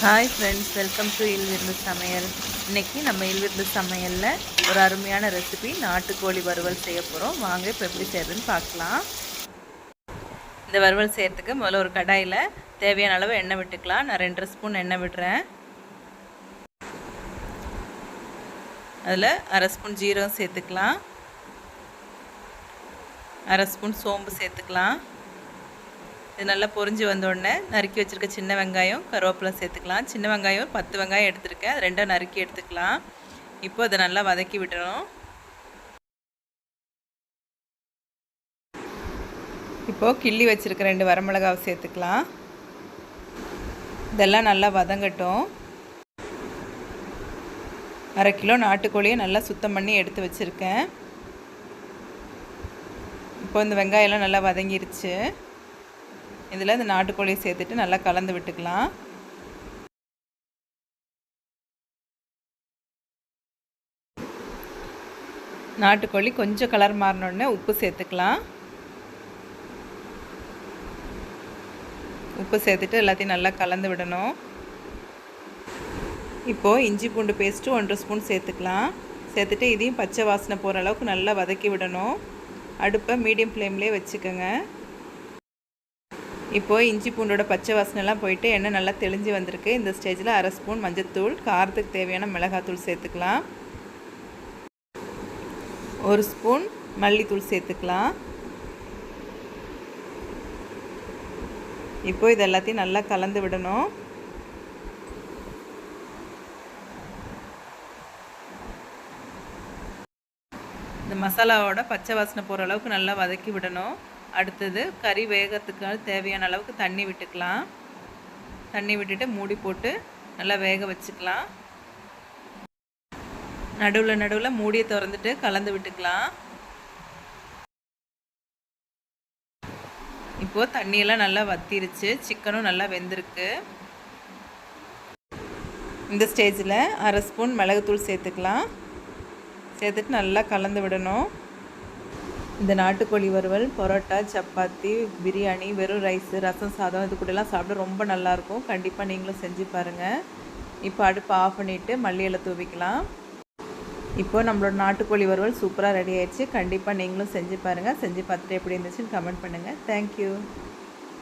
Hi friends welcome to இல்விருந்து சமையல் இன்னைக்கு நம்ம இல்விருந்து சமையலில் ஒரு அருமையான ரெசிபி நாட்டுக்கோழி வறுவல் செய்ய போகிறோம் வாங்க இப்போ எப்படி செய்யறதுன்னு பார்க்கலாம். இந்த வறுவல் செய்கிறதுக்கு முதல்ல ஒரு கடாயில் தேவையான அளவு எண்ணெய் விட்டுக்கலாம். நான் ரெண்டரை ஸ்பூன் எண்ணெய் விடுறேன். அதில் அரை ஸ்பூன் ஜீரகம் சேர்த்துக்கலாம். அரை ஸ்பூன் சோம்பு சேர்த்துக்கலாம். இது நல்லா பொரிஞ்சு வந்தோடனே நறுக்கி வச்சுருக்க சின்ன வெங்காயம் கருவேப்பிலை சேர்த்துக்கலாம். சின்ன வெங்காயம் பத்து வெங்காயம் எடுத்துருக்கேன். ரெண்டாக நறுக்கி எடுத்துக்கலாம். இப்போ அதை நல்லா வதக்கி விடணும். இப்போது கிள்ளி வச்சுருக்க ரெண்டு வரமிளகாவை சேர்த்துக்கலாம். இதெல்லாம் நல்லா வதங்கட்டும். அரை கிலோ நாட்டுக்கோழியை நல்லா சுத்தம் பண்ணி எடுத்து வச்சுருக்கேன். இப்போ இந்த வெங்காயம்லாம் நல்லா வதங்கிருச்சு. இதில் இந்த நாட்டுக்கோழியை சேர்த்துட்டு நல்லா கலந்து விட்டுக்கலாம். நாட்டுக்கோழி கொஞ்சம் கலர் மாறினோடனே உப்பு சேர்த்துக்கலாம். உப்பு சேர்த்துட்டு எல்லாத்தையும் நல்லா கலந்து விடணும். இப்போது இஞ்சி பூண்டு பேஸ்ட்டு ஒன்றரை ஸ்பூன் சேர்த்துக்கலாம். சேர்த்துட்டு இதையும் பச்சை வாசனை போகிற அளவுக்கு நல்லா வதக்கி விடணும். அடுப்பை மீடியம் ஃப்ளேம்லேயே வச்சுக்கோங்க. இப்போது இஞ்சி பூண்டோட பச்சை வாசனைலாம் போயிட்டு எண்ணெய் நல்லா தெளிஞ்சு வந்திருக்கு. இந்த ஸ்டேஜில் அரை ஸ்பூன் மஞ்சத்தூள் காரத்துக்கு தேவையான மிளகாத்தூள் சேர்த்துக்கலாம். ஒரு ஸ்பூன் மல்லித்தூள் சேர்த்துக்கலாம். இப்போ இது எல்லாத்தையும் நல்லா கலந்து விடணும். இந்த மசாலாவோட பச்சை வாசனை போகிற அளவுக்கு நல்லா வதக்கி விடணும். அடுத்தது கறி வேகத்துக்கு தேவையான அளவுக்கு தண்ணி விட்டுக்கலாம். தண்ணி விட்டுட்டு மூடி போட்டு நல்லா வேக வச்சுக்கலாம். நடுவில் நடுவில் மூடியை திறந்துட்டு கலந்து விட்டுக்கலாம். இப்போது தண்ணியெல்லாம் நல்லா வத்திருச்சு. சிக்கனும் நல்லா வெந்திருக்கு. இந்த ஸ்டேஜில் அரை ஸ்பூன் மிளகுத்தூள் சேர்த்துக்கலாம். சேர்த்துட்டு நல்லா கலந்து விடணும். இந்த நாட்டுக்கோழி வறுவல் பரோட்டா சப்பாத்தி பிரியாணி வெறும் ரைஸு ரசம் சாதம் இது கூடலாம் சாப்பிட ரொம்ப நல்லாயிருக்கும் கண்டிப்பாக நீங்களும் செஞ்சு பாருங்கள் இப்போ அடுப்பு ஆஃப் பண்ணிவிட்டு மல்லியில் தூவிக்கலாம். இப்போ நம்மளோட நாட்டுக்கோழி வறுவல் சூப்பராக ரெடி ஆயிடுச்சு. கண்டிப்பாக நீங்களும் செஞ்சு பாருங்கள் செஞ்சு பார்த்துட்டு எப்படி இருந்துச்சுன்னு கமெண்ட் பண்ணுங்கள் தேங்க்யூ